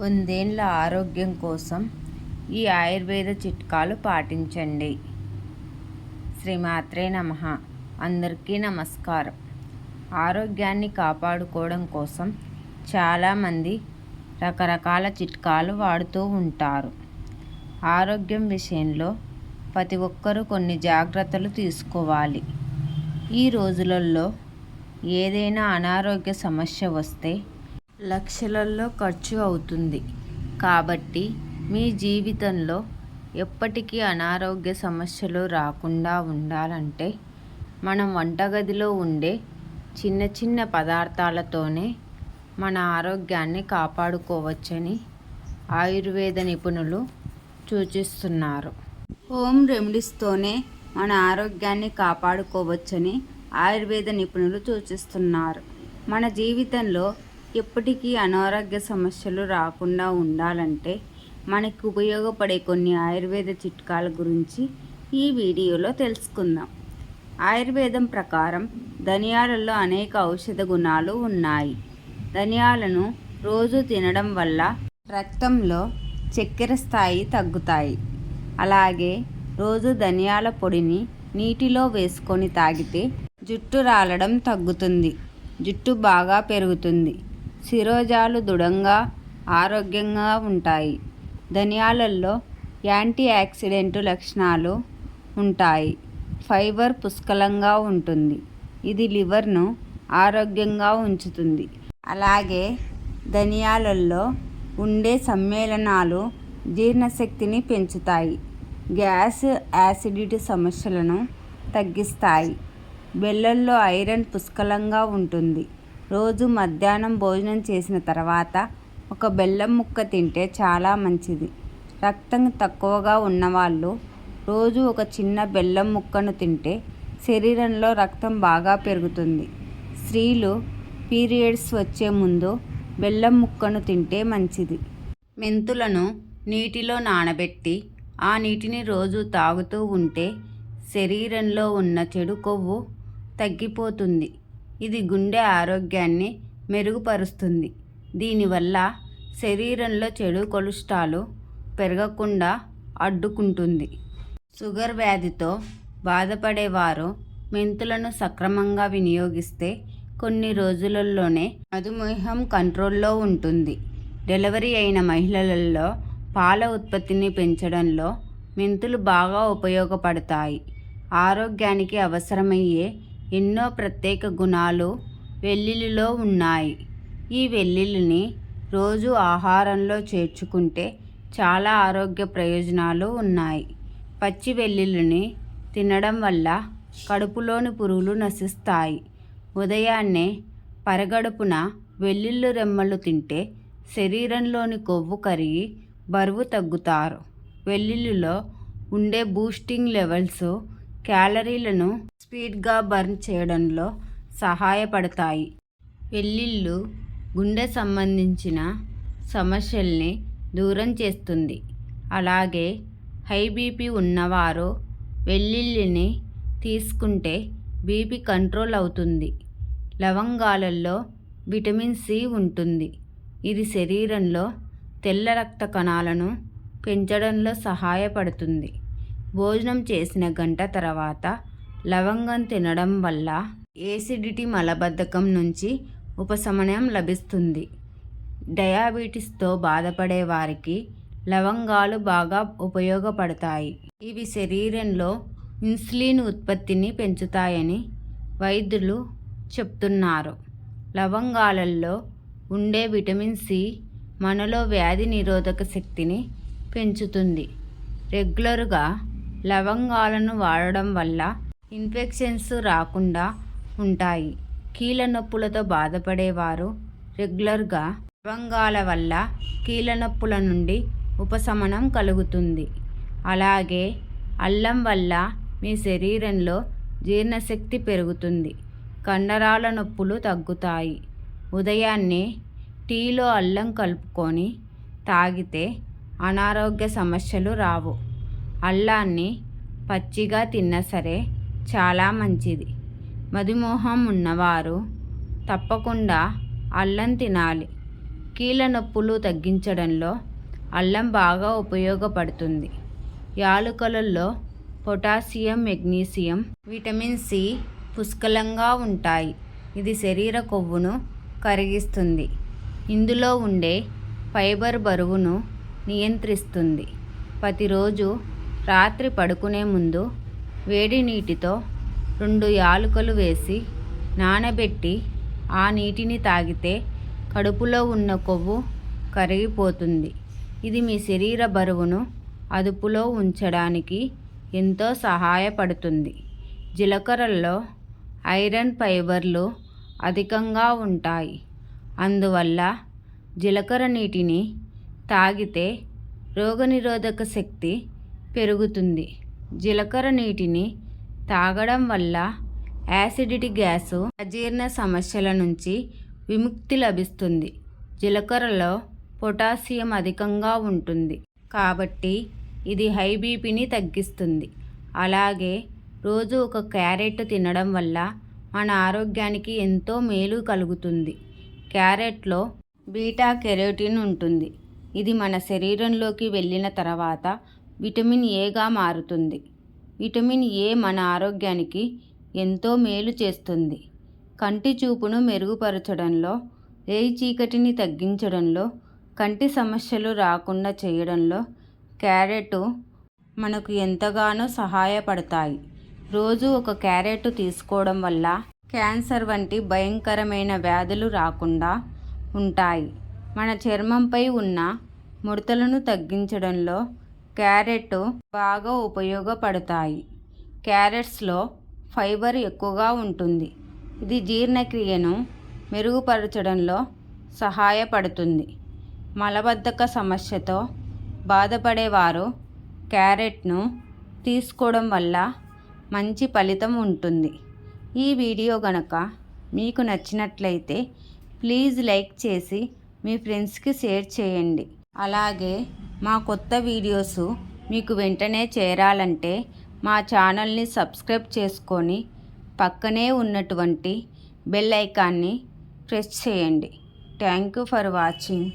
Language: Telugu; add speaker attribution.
Speaker 1: వందేళ్ళ ఆరోగ్యం కోసం ఈ ఆయుర్వేద చిట్కాలు పాటించండి. శ్రీమాత్రే నమ. అందరికీ నమస్కారం. ఆరోగ్యాన్ని కాపాడుకోవడం కోసం చాలామంది రకరకాల చిట్కాలు వాడుతూ ఉంటారు. ఆరోగ్యం విషయంలో ప్రతి ఒక్కరూ కొన్ని జాగ్రత్తలు తీసుకోవాలి. ఈ రోజులలో ఏదైనా అనారోగ్య సమస్య వస్తే లక్షలలో ఖర్చు అవుతుంది. కాబట్టి మీ జీవితంలో ఎప్పటికీ అనారోగ్య సమస్యలు రాకుండా ఉండాలంటే మనం వంటగదిలో ఉండే చిన్న చిన్న పదార్థాలతోనే మన ఆరోగ్యాన్ని కాపాడుకోవచ్చని ఆయుర్వేద నిపుణులు సూచిస్తున్నారు. హోమ్ రెమెడీస్తోనే మన ఆరోగ్యాన్ని కాపాడుకోవచ్చని ఆయుర్వేద నిపుణులు సూచిస్తున్నారు. మన జీవితంలో ఎప్పటికీ అనారోగ్య సమస్యలు రాకుండా ఉండాలంటే మనకు ఉపయోగపడే కొన్ని ఆయుర్వేద చిట్కాల గురించి ఈ వీడియోలో తెలుసుకుందాం. ఆయుర్వేదం ప్రకారం ధనియాలలో అనేక ఔషధ గుణాలు ఉన్నాయి. ధనియాలను రోజు తినడం వల్ల రక్తంలో చక్కెర స్థాయి తగ్గుతాయి. అలాగే రోజు ధనియాల పొడిని నీటిలో వేసుకొని తాగితే జుట్టు రాలడం తగ్గుతుంది. జుట్టు బాగా పెరుగుతుంది. శిరోజాలు దృఢంగా ఆరోగ్యంగా ఉంటాయి. ధనియాలలో యాంటీ ఆక్సిడెంట్ లక్షణాలు ఉంటాయి. ఫైబర్ పుష్కలంగా ఉంటుంది. ఇది లివర్ను ఆరోగ్యంగా ఉంచుతుంది. అలాగే ధనియాలలో ఉండే సమ్మేళనాలు జీర్ణశక్తిని పెంచుతాయి. గ్యాస్ యాసిడిటీ సమస్యలను తగ్గిస్తాయి. బెల్లంలో ఐరన్ పుష్కలంగా ఉంటుంది. రోజు మధ్యాహ్నం భోజనం చేసిన తర్వాత ఒక బెల్లం ముక్క తింటే చాలా మంచిది. రక్తం తక్కువగా ఉన్నవాళ్ళు రోజు ఒక చిన్న బెల్లం ముక్కను తింటే శరీరంలో రక్తం బాగా పెరుగుతుంది. స్త్రీలు పీరియడ్స్ వచ్చే ముందు బెల్లం ముక్కను తింటే మంచిది. మెంతులను నీటిలో నానబెట్టి ఆ నీటిని రోజు తాగుతూ ఉంటే శరీరంలో ఉన్న చెడు కొవ్వు తగ్గిపోతుంది. ఇది గుండె ఆరోగ్యాన్ని మెరుగుపరుస్తుంది. దీనివల్ల శరీరంలో చెడు కొలెస్ట్రాల్ పెరగకుండా అడ్డుకుంటుంది. షుగర్ వ్యాధితో బాధపడేవారు మెంతులను సక్రమంగా వినియోగిస్తే కొన్ని రోజులలోనే మధుమేహం కంట్రోల్లో ఉంటుంది. డెలివరీ అయిన మహిళలలో పాల ఉత్పత్తిని పెంచడంలో మెంతులు బాగా ఉపయోగపడతాయి. ఆరోగ్యానికి అవసరమయ్యే ఎన్నో ప్రత్యేక గుణాలు వెల్లుల్లిలో ఉన్నాయి. ఈ వెల్లుల్లిని రోజు ఆహారంలో చేర్చుకుంటే చాలా ఆరోగ్య ప్రయోజనాలు ఉన్నాయి. పచ్చి వెల్లుల్లిని తినడం వల్ల కడుపులోని పురుగులు నశిస్తాయి. ఉదయాన్నే పరగడుపున వెల్లుల్లి రెమ్మలు తింటే శరీరంలోని కొవ్వు కరిగి బరువు తగ్గుతారు. వెల్లుల్లిలో ఉండే బూస్టింగ్ లెవెల్స్ క్యాలరీలను స్పీడ్గా బర్న్ చేయడంలో సహాయపడతాయి. వెల్లుల్లు గుండె సంబంధించిన సమస్యల్ని దూరం చేస్తుంది. అలాగే హై బీపీ ఉన్నవారు వెల్లుల్లిని తీసుకుంటే బీపీ కంట్రోల్ అవుతుంది. లవంగాలలో విటమిన్ సి ఉంటుంది. ఇది శరీరంలో తెల్ల రక్త కణాలను పెంచడంలో సహాయపడుతుంది. భోజనం చేసిన గంట తర్వాత లవంగం తినడం వల్ల ఏసిడిటీ మలబద్ధకం నుంచి ఉపశమనం లభిస్తుంది. డయాబెటీస్తో బాధపడే వారికి లవంగాలు బాగా ఉపయోగపడతాయి. ఇవి శరీరంలో ఇన్సులిన్ ఉత్పత్తిని పెంచుతాయని వైద్యులు చెప్తున్నారు. లవంగాలలో ఉండే విటమిన్ సి మనలో వ్యాధి నిరోధక శక్తిని పెంచుతుంది. రెగ్యులర్గా లవంగాలను వాడడం వల్ల ఇన్ఫెక్షన్స్ రాకుండా ఉంటాయి. కీళ్ళ నొప్పులతో బాధపడేవారు రెగ్యులర్గా లవంగాల వల్ల కీళ్ళ నొప్పుల నుండి ఉపశమనం కలుగుతుంది. అలాగే అల్లం వల్ల మీ శరీరంలో జీర్ణశక్తి పెరుగుతుంది. కండరాల నొప్పులు తగ్గుతాయి. ఉదయాన్నే టీలో అల్లం కలుపుకొని తాగితే అనారోగ్య సమస్యలు రావు. అల్లాన్ని పచ్చిగా తిన్నా సరే చాలా మంచిది. మధుమేహం ఉన్నవారు తప్పకుండా అల్లం తినాలి. కీళ్ళ నొప్పులు తగ్గించడంలో అల్లం బాగా ఉపయోగపడుతుంది. యాలుకలలో పొటాషియం మెగ్నీషియం విటమిన్ సి పుష్కలంగా ఉంటాయి. ఇది శరీర కొవ్వును కరిగిస్తుంది. ఇందులో ఉండే ఫైబర్ బరువును నియంత్రిస్తుంది. ప్రతిరోజు రాత్రి పడుకునే ముందు వేడి నీటితో రెండు యాలుకలు వేసి నానబెట్టి ఆ నీటిని తాగితే కడుపులో ఉన్న కొవ్వు కరిగిపోతుంది. ఇది మీ శరీర బరువును అదుపులో ఉంచడానికి ఎంతో సహాయపడుతుంది. జీలకర్రలో ఐరన్ ఫైబర్లు అధికంగా ఉంటాయి. అందువల్ల జీలకర్ర నీటిని తాగితే రోగనిరోధక శక్తి పెరుగుతుంది. జీలకర్ర నీటిని తాగడం వల్ల యాసిడిటీ గ్యాసు అజీర్ణ సమస్యల నుంచి విముక్తి లభిస్తుంది. జీలకర్రలో పొటాషియం అధికంగా ఉంటుంది. కాబట్టి ఇది హై బీపీని తగ్గిస్తుంది. అలాగే రోజు ఒక క్యారెట్ తినడం వల్ల మన ఆరోగ్యానికి ఎంతో మేలు కలుగుతుంది. క్యారెట్లో బీటా కెరోటిన్ ఉంటుంది. ఇది మన శరీరంలోకి వెళ్ళిన తర్వాత విటమిన్ ఏగా మారుతుంది. విటమిన్ ఏ మన ఆరోగ్యానికి ఎంతో మేలు చేస్తుంది. కంటి చూపును మెరుగుపరచడంలో రేయి చీకటిని తగ్గించడంలో కంటి సమస్యలు రాకుండా చేయడంలో క్యారెట్ మనకు ఎంతగానో సహాయపడతాయి. రోజు ఒక క్యారెట్ తీసుకోవడం వల్ల క్యాన్సర్ వంటి భయంకరమైన వ్యాధులు రాకుండా ఉంటాయి. మన చర్మంపై ఉన్న ముడతలను తగ్గించడంలో క్యారెట్ బాగా ఉపయోగపడతాయి. క్యారెట్స్లో ఫైబర్ ఎక్కువగా ఉంటుంది. ఇది జీర్ణక్రియను మెరుగుపరచడంలో సహాయపడుతుంది. మలబద్ధక సమస్యతో బాధపడేవారు క్యారెట్ను తీసుకోవడం వల్ల మంచి ఫలితం ఉంటుంది. ఈ వీడియో గనక మీకు నచ్చినట్లయితే ప్లీజ్ లైక్ చేసి మీ ఫ్రెండ్స్కి షేర్ చేయండి. అలాగే మా కొత్త వీడియోస్ మీకు వెంటనే చేరాలంటే మా ఛానల్ని సబ్స్క్రైబ్ చేసుకొని పక్కనే ఉన్నటువంటి బెల్ ఐకాన్ని ప్రెస్ చేయండి. Thank you for watching.